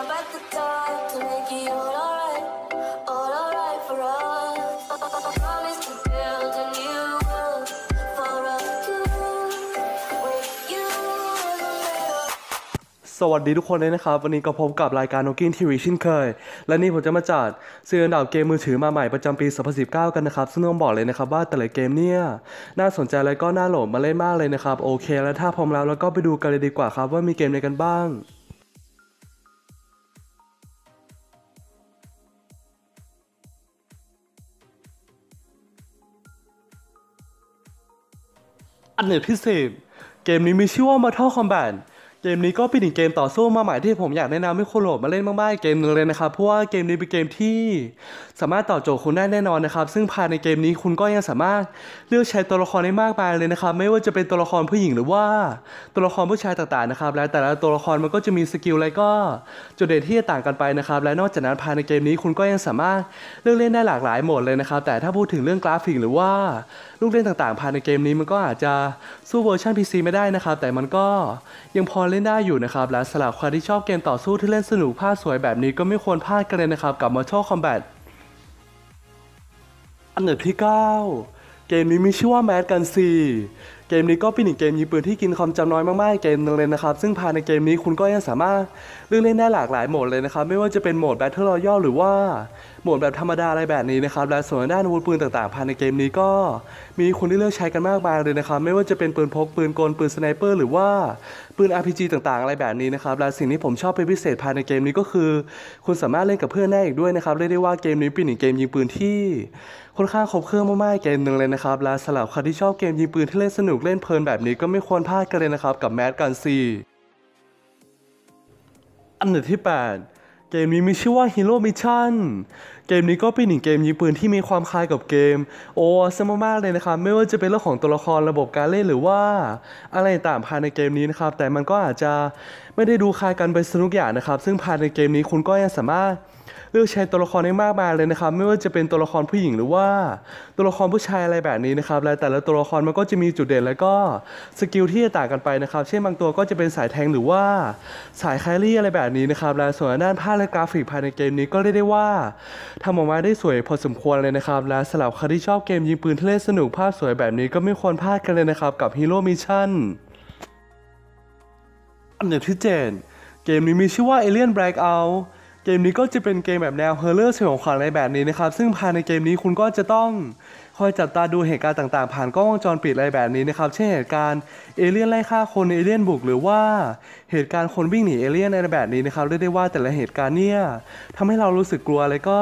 สวัสดีทุกคนเลยนะครับ วันนี้ก็พบกับรายการ n o g i n TV เช่นเคย และนี่ผมจะมาจัดซื้ออันดับเกมมือถือมาใหม่ประจำปี 2019 กันนะครับ ซึ่งต้องบอกเลยนะครับว่าแต่ละเกมเนี่ย น่าสนใจและก็น่าโหลดมาเล่นมากเลยนะครับ โอเค แล้วถ้าพร้อมแล้วเราก็ไปดูกันเลยดีกว่าครับว่ามีเกมอะไรกันบ้าง อันดับที่10เกมนี้มีชื่อว่า Mortal Kombat เกมนี้ก็เป็นอีกเกมต่อสู้มาใหม่ที่ผมอยากแนะนำให้คนโหลดมาเล่นมากๆเกมหนึงเลยนะครับเพราะว่าเกมนี้เป็นเกมที่สามารถตอบโจทย์คุณได้แน่นอนนะครับ ซึ่งภายในเกมนี้คุณก็ยังสามารถเลือกใช้ตัวละครได้มากมายเลยนะครับ ไม่ว่าจะเป็นตัวละครผู้หญิงหรือว่าตัวละครผู้ชายต่างๆนะครับและแต่ละตัวละครมันก็จะมีสกิลและก็จุดเด่นที่ต่างกันไปนะครับ และนอกจากนั้นภายในเกมนี้คุณก็ยังสามารถเลือกเล่นได้หลากหลายโหมดเลยนะครับ แต่ถ้าพูดถึงเรื่องกราฟิกหรือว่าลูกเล่นต่างๆ ภายในเกมนี้มันก็อาจจะสู้เวอร์ชัน PC ไม่ได้นะครับ แต่มันก็ยังพอเล่นได้อยู่นะครับ และสำหรับใครที่ชอบเกมต่อสู้ที่เล่นสนุกภาพสวยแบบนี้ก็ไม่ควรพลาดกันเลยนะครับกับ Mortal Kombat อันดับที่ 9 เกมนี้มีชื่อว่า Mad Gun 4 เกมนี้ก็เป็นอีกเกมยิงปืนที่กินความจำน้อยมากๆเกมหนึงเลยนะครับ ซึ่งภายในเกมนี้คุณก็ยังสามารถเลือกเล่นได้หลากหลายโหมดเลยนะครับ ไม่ว่าจะเป็นโหมด Battle Royale หรือว่าโหมดแบบธรรมดาอะไรแบบนี้นะครับและส่วนด้านอาวุธปืนต่างๆภายในเกมนี้ก็มีคุณที่เลือกใช้กันมากมายเลยนะครับ ไม่ว่าจะเป็นปืนพกปืนกลปืนสไนเปอร์หรือว่าปืน RPG ต่างๆ อะไรแบบนี้นะครับและสิ่งที่ผมชอบเป็นพิเศษภายในเกมนี้ก็คือ คุณสามารถเล่นกับเพื่อนได้อีกด้วยนะครับเรียกได้ว่าเกมนี้เป็นอีกเกมยิงปืนที่ค่อนข้างครบเครื่องมากๆเกมหนึ่งเลยนะครับและสำหรับใครที่ชอบเกมยิงปืนที่เล่นสนุกเล่นเพลินแบบนี้ก็ไม่ควรพลาดกันเลยนะครับกับแมดกันซีอันดับที่ 8เกมนี้มีชื่อว่า Hero Mission เกมนี้ก็เป็นหนึ่งเกมยิงปืนที่มีความคล้ายกับเกมโอซะมากๆเลยนะครับ ไม่ว่าจะเป็นเรื่องของตัวละครระบบการเล่นหรือว่า อะไรต่างๆภายในเกมนี้นะครับ แต่มันก็อาจจะไม่ได้ดูคล้ายกันไปสนุกอย่างนะครับ ซึ่งภายในเกมนี้คุณก็ยังสามารถ เลือกใช้ตัวละครได้มากมายเลยนะครับ ไม่ว่าจะเป็นตัวละครผู้หญิงหรือว่าตัวละครผู้ชายอะไรแบบนี้นะครับและแต่ละตัวละครมันก็จะมีจุดเด่นแล้วก็สกิลที่จะต่างกันไปนะครับ เช่นบางตัวก็จะเป็นสายแทงหรือว่าสายแครี่อะไรแบบนี้นะครับและส่วนด้านภาพและกราฟิกภายในเกมนี้ก็เรียกได้ว่าทำออกมาได้สวยพอสมควรเลยนะครับ และสำหรับใครที่ชอบเกมยิงปืนที่เล่นสนุกภาพสวยแบบนี้ก็ไม่ควรพลาดกันเลยนะครับกับ Hero Mission อันดับที่7เกมนี้มีชื่อว่า Alien Blackout เกมนี้ก็จะเป็นเกมแบบแนวเฮอร์เรอร์สยองขวัญอะไรแบบนี้นะครับ ซึ่งภายในเกมนี้คุณก็จะต้องคอยจับตาดูเหตุการณ์ต่างๆ ผ่านกล้องวงจรปิดอะไรแบบนี้นะครับ เช่นเหตุการณ์เอเลี่ยนไล่ฆ่าคนเอเลี่ยนบุก หรือว่าเหตุการณ์คนวิ่งหนีเอเลี่ยนอะไรแบบนี้นะครับเรียกได้ว่าแต่ละเหตุการณ์เนี่ยทำให้เรารู้สึกกลัวแล้วก็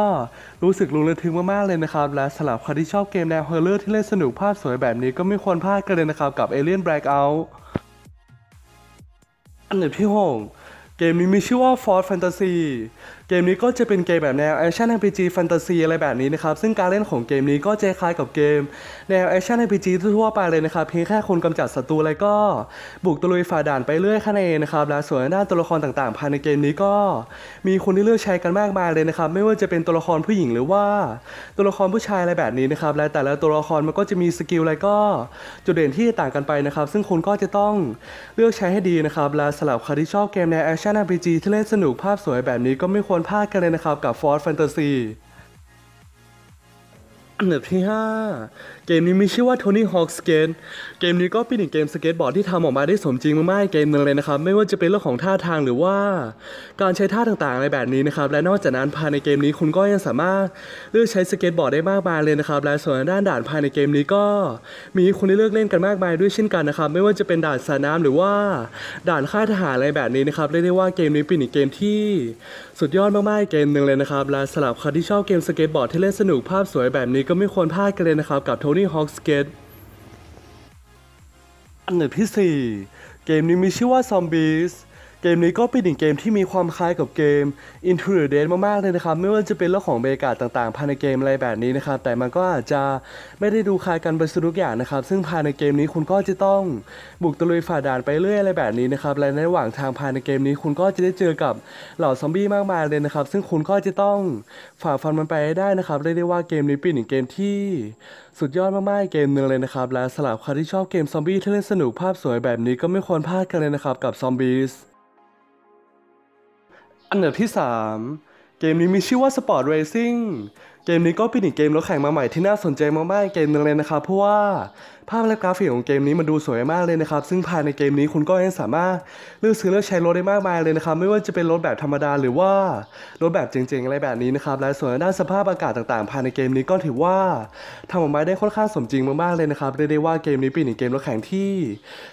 รู้สึกรุนระทึกมากๆเลยนะครับ และสำหรับใครที่ชอบเกมแนวเฮอร์เรอร์ที่เล่นสนุกภาพสวยแบบนี้ก็ไม่ควรพลาดกันเลยนะครับกับ Alien Blackout อันดับที่6 เกมนี้มีชื่อว่า Ford Fantasy เกมนี้ก็จะเป็นเกมแบบแนว Action RPG Fantasy อะไรแบบนี้นะครับ ซึ่งการเล่นของเกมนี้ก็จะคล้ายกับเกม แนว Action RPG ทั่วไปเลยนะครับ เพียงแค่คุณกำจัดศัตรูแล้วก็บุกตะลุยฝ่าด่านไปเรื่อยแค่นั้นเองนะครับ และส่วนด้านตัวละครต่างๆ ภายในเกมนี้ก็ มีคนที่เลือกใช้กันมากมายเลยนะครับ ไม่ว่าจะเป็นตัวละครผู้หญิงหรือว่า ตัวละครผู้ชายอะไรแบบนี้นะครับ และแต่ละตัวละครมันก็จะมีสกิลแล้วก็จุดเด่นที่ต่างกันไปนะครับ ซึ่งคุณก็จะต้องเลือกใช้ให้ดีนะครับ และสำหรับใครที่ชอบเกมแนว Action RPG ที่เล่นสนุกภาพสวยแบบนี้ก็ไม่ควรพลาดกันเลยนะครับกับ Ford Fantasy อันดับที่ 5 เกมนี้มีชื่อว่า Tony Hawk Skate เกมนี้ก็เป็นหนึ่งเกมสเก็ตบอร์ดที่ทำออกมาได้สมจริงมากๆเกมนึงเลยนะครับ ไม่ว่าจะเป็นเรื่องของท่าทางหรือว่า การใช้ท่าต่างๆอะไรแบบนี้นะครับ และนอกจากนั้นภายในเกมนี้คุณก็ยังสามารถเลือกใช้สเก็ตบอร์ดได้มากมายเลยนะครับ และส่วนด้านด่านภายในเกมนี้ก็มีคนที่เลือกเล่นกันมากมายด้วยเช่นกันนะครับ ไม่ว่าจะเป็นด่านสระน้ำหรือว่า ด่านค่ายทหารอะไรแบบนี้นะครับเรียกได้ว่าเกมนี้เป็นอีกเกมที่สุดยอดมากๆเกมนึงเลยนะครับ และสำหรับใครที่ชอบเกมสเก็ตบอร์ดที่เล่นสนุกภาพสวยแบบนี้ก็ไม่ควรพลาดกันเลยนะครับกับ Tony Hawk Skate อันดับที่ 4 เกมนี้มีชื่อว่า Zombies เกมนี้ก็เป็นอีกเกมที่มีความคล้ายกับเกม Into the Dead มากๆเลยนะครับ ไม่ว่าจะเป็นเรื่องของบรรยากาศต่างๆ ภายในเกมอะไรแบบนี้นะครับ แต่มันก็อาจจะไม่ได้ดูคล้ายกันไปสุดทุกอย่างนะครับ ซึ่งภายในเกมนี้คุณก็จะต้องบุกตะลุยฝ่าด่านไปเรื่อยอะไรแบบนี้นะครับ และในระหว่างทางภายในเกมนี้คุณก็จะได้เจอกับเหล่าซอมบี้มากมายเลยนะครับ ซึ่งคุณก็จะต้องฝ่าฟันมันไปให้ได้นะครับเรียกได้ว่าเกมนี้เป็นอีกเกมที่สุดยอดมากๆเกมหนึ่งเลยนะครับ และสำหรับใครที่ชอบเกมซอมบี้ที่เล่นสนุกภาพสวยแบบนี้ก็ไม่ควรพลาดกันเลยนะครับกับ Zombies อันดับที่ 3 เกมนี้มีชื่อว่า Sport Racing เกมนี้ก็เป็นอีกเกมรถแข่งมาใหม่ที่น่าสนใจมากๆเกมหนึงเลยนะครับเพราะว่าภาพและกราฟิกของเกมนี้มันดูสวยมากเลยนะครับ ซึ่งภายในเกมนี้คุณก็ยังสามารถเลือกซื้อเลือกใช้รถได้มากมายเลยนะครับ ไม่ว่าจะเป็นรถแบบธรรมดาหรือว่ารถแบบเจ๋งๆอะไรแบบนี้นะครับ และส่วนด้านสภาพอากาศต่างๆ ภายในเกมนี้ก็ถือว่าทำออกมาได้ค่อนข้างสมจริงมากๆเลยนะครับเรียกได้ว่าเกมนี้เป็นอีกเกมรถแข่งที่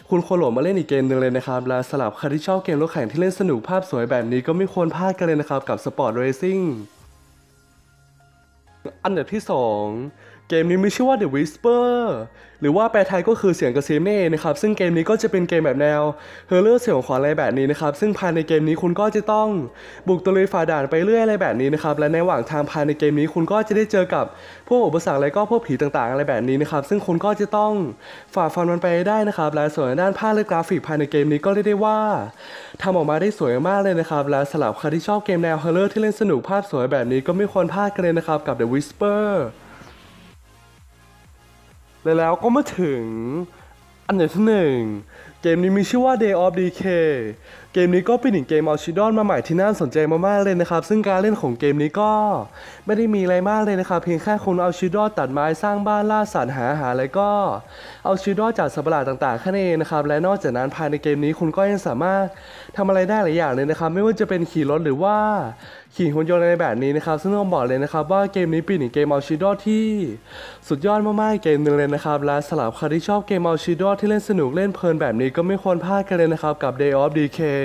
คุณควรโหลดมาเล่นอีกเกมหนึ่งเลยนะครับ และสำหรับใครที่ชอบเกมรถแข่งที่เล่นสนุกภาพสวยแบบนี้ก็ไม่ควรพลาดกันเลยนะครับกับ Sport Racing อันดับที่ 2 เกมนี้มีชื่อว่า The Whisper หรือว่าแปลไทยก็คือเสียงกระซิบนั่นเองนะครับ ซึ่งเกมนี้ก็จะเป็นเกมแบบแนวเฮอร์เรอร์เสียงขวัญอะไรแบบนี้นะครับ ซึ่งภายในเกมนี้คุณก็จะต้องบุกตะลุยฝ่าด่านไปเรื่อยอะไรแบบนี้นะครับ และในระหว่างทางภายในเกมนี้คุณก็จะได้เจอกับพวกอุปสรรคและก็พวกผีต่างๆ อะไรแบบนี้นะครับ ซึ่งคุณก็จะต้องฝ่าฟันมันไปได้นะครับ และส่วนด้านภาพและกราฟิกภายในเกมนี้ก็เรียกได้ว่าทำออกมาได้สวยมากเลยนะครับ และสำหรับใครที่ชอบเกมแนวเฮอร์เรอร์ที่เล่นสนุกภาพสวยแบบนี้ก็ไม่ควรพลาดกันเลยนะครับกับ The Whisper และแล้วก็มาถึงอันดับที่หนึ่งเกมนี้มีชื่อว่า Day of Decay เกมนี้ก็เป็นอีกเกมเอาชิดอนมาใหม่ที่น่าสนใจมากๆเลยนะครับ ซึ่งการเล่นของเกมนี้ก็ไม่ได้มีอะไรมากเลยนะครับ เพียงแค่คุณเอาชิดอนตัดไม้สร้างบ้านล่าสัตว์หาอาหารแล้วก็เอาชิดอนจากสัตว์ประหลาดต่างๆแค่นั้นเองนะครับ และนอกจากนั้นภายในเกมนี้คุณก็ยังสามารถทำอะไรได้หลายอย่างเลยนะครับ ไม่ว่าจะเป็นขี่รถหรือว่าขี่หุ่นยนต์อะไรแบบนี้นะครับ ซึ่งต้องบอกเลยนะครับว่าเกมนี้เป็นอีกเกมเอาชิดอที่สุดยอดมากๆเกมหนึ่งเลยนะครับ และสำหรับใครที่ชอบเกมเอาชิดอที่เล่นสนุกเล่นเพลินแบบนี้ก็ไม่ควรพลาดกันเลยนะครับกับ Day of Decay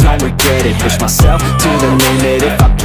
it. Push myself to the limit. If I play